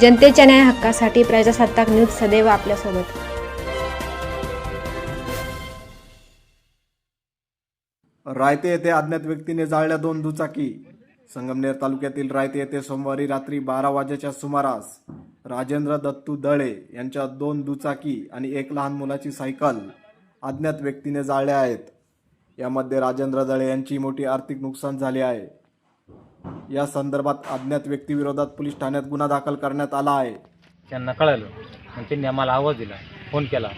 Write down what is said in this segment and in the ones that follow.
जनतेच्या न्याय हक्कासाठी प्रजासत्ताक न्यूज सदैव आपल्यासोबत. रायते येथे अज्ञात व्यक्तीने जाळल्या दोन दुचाकी. संगमनेर तालुक्यातील रायते येथे सोमवारी रात्री बारा वाजेच्या सुमारास राजेंद्र दत्तू दळे यांच्या दोन दुचाकी आणि एक लहान मुलाची सायकल अज्ञात व्यक्तीने जाळल्या आहेत. यामध्ये राजेंद्र दळे यांची मोठी आर्थिक नुकसान झाले आहे. या संदर्भात अज्ञात व्यक्तीविरोधात पोलीस ठाण्यात गुन्हा दाखल करण्यात आला आहे. त्यांना कळालं. मग त्यांनी आम्हाला आवाज दिला फोन केला.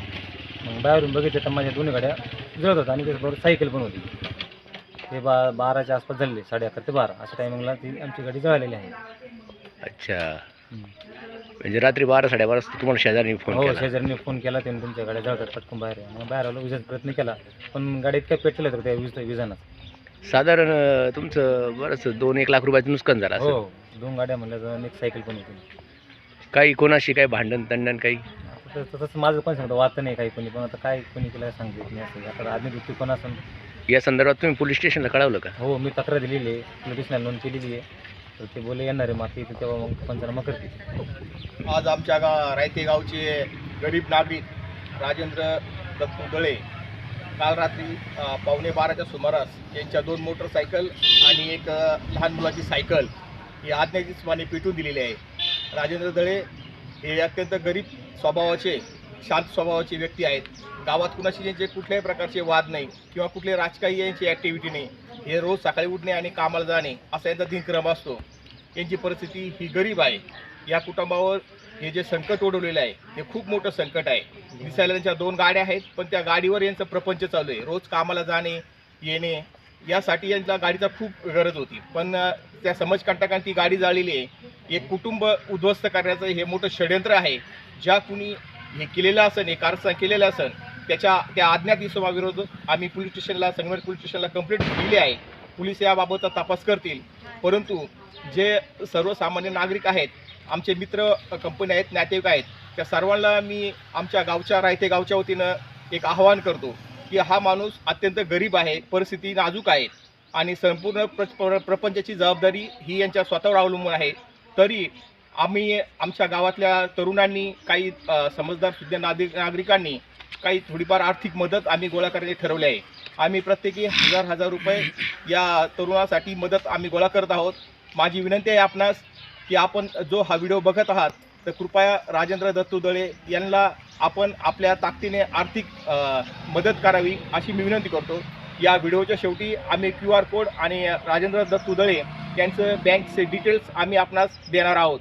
मग बाहेरून बघितलं तर माझ्या दोन्ही गाड्या जळत होत्या आणि त्याच्याबरोबर सायकल पण होती. ते बा बाराच्या आसपास झाले साडे अकरा ते बारा. अशा टायमिंगला ती आमची गाडी जळालेली आहे. अच्छा. म्हणजे रात्री बारा साडेबारा वाजता तुम्हाला शेजारी फोन हो केला? शेजारीने फोन केला त्यांनी तुमच्या गाड्या जळतात पटकन बाहेर आहे. मग बाहेर आलो विजाचा प्रयत्न केला. पण गाडीत काय पेट्रोल येतं त्या विज विजानं. साधारण अं, तुमचं बरंच दोन एक लाख रुपयाचं नुकसान झालं असं हो दोन गाड्या म्हणल्या तर एक सायकल पण होती. काही कोणाशी काही भांडण तंडण काही? तसं- तसं माझं पण सांगतो वाचत नाही काही कोणी पण आता काय कोणी केलं सांगते नाही असं. आता आदमी व्यक्ती कोण असेल या संदर्भात तुम्ही पोलीस स्टेशनला कळवलं का? हो मी तक्रार दिलेली आहे. पोलिसांना नोंद केलेली आहे. तर ते बोले येणार आहे माती तर तेव्हा मग पंचनामा करतील. आज आमच्या गा रायते गावचे गरीब नागरिक राजेंद्र दत्तू दळे काल रात्री पावणे बाराच्या सुमारास यांच्या दोन मोटरसायकल आणि एक लहान मुलाची सायकल ही आज्ञाचीपणे पेटून दिलेली आहे. राजेंद्र दळे हे अत्यंत गरीब स्वभावाचे शांत स्वभावाचे व्यक्ती आहेत. गावात कुणाशी यांचे कुठल्याही प्रकारचे वाद नाही किंवा कुठले राजकीय यांची ॲक्टिव्हिटी नाही. हे रोज सकाळी उठणे आणि कामाला जाणे असा यांचा दिनक्रम असतो. यांची परिस्थिती ही गरीब आहे. या कुटुंबावर हे जे संकट ओढवलेलं आहे हे खूप मोठं संकट आहे. दिसायला त्यांच्या दोन गाड्या आहेत पण त्या गाडीवर यांचं प्रपंच चालू आहे. रोज कामाला जाणे येणे यासाठी यांच्या गाडीचा खूप गरज होती. पण त्या समाजकंटकांनी ती गाडी जाळलेली आहे. एक कुटुंब उद्ध्वस्त करण्याचं हे मोठं षडयंत्र आहे. ज्या कुणी हे केलेलं असन हे कारस्थान केलेलं असन त्याच्या त्या अज्ञात इसमाविरोध आम्ही पोलीस स्टेशनला संगमेर पोलीस स्टेशनला कंप्लेंट दिली आहे. पोलीस याबाबतचा तपास करतील. परंतु जे सर्वसामान्य नागरिक आहेत आमचे मित्र कंपनी आहेत नातेवाईक आहेत त्या सर्वांना मी आमच्या गावच्या रायते गावच्या वतीनं एक आवाहन करतो की हा माणूस अत्यंत गरीब आहे परिस्थिती नाजूक आहे आणि संपूर्ण प्र प्रपंचाची जबाबदारी ही यांच्या स्वतःवर अवलंबून आहे. तरी आम्ही आमच्या गावातल्या तरुणांनी काही समजदार सुद्धा नागरिक नागरिकांनी काही थोडीफार आर्थिक मदत आम्ही गोळा करायची ठरवले आहे. आम्ही प्रत्येकी हजार हजार रुपये या तरुणासाठी मदत आम्ही गोळा करत आहोत. माझी विनंती आहे आपणास की आपण जो हा व्हिडिओ बघत आहात तर कृपया राजेंद्र दत्तुदळे यांना आपण आपल्या ताकदीने आर्थिक मदत करावी अशी मी विनंती करतो. या व्हिडिओच्या शेवटी आम्ही क्यू आर कोड आणि राजेंद्र दत्तुदळे यांचं बँकचे डिटेल्स आम्ही आपणास देणार आहोत.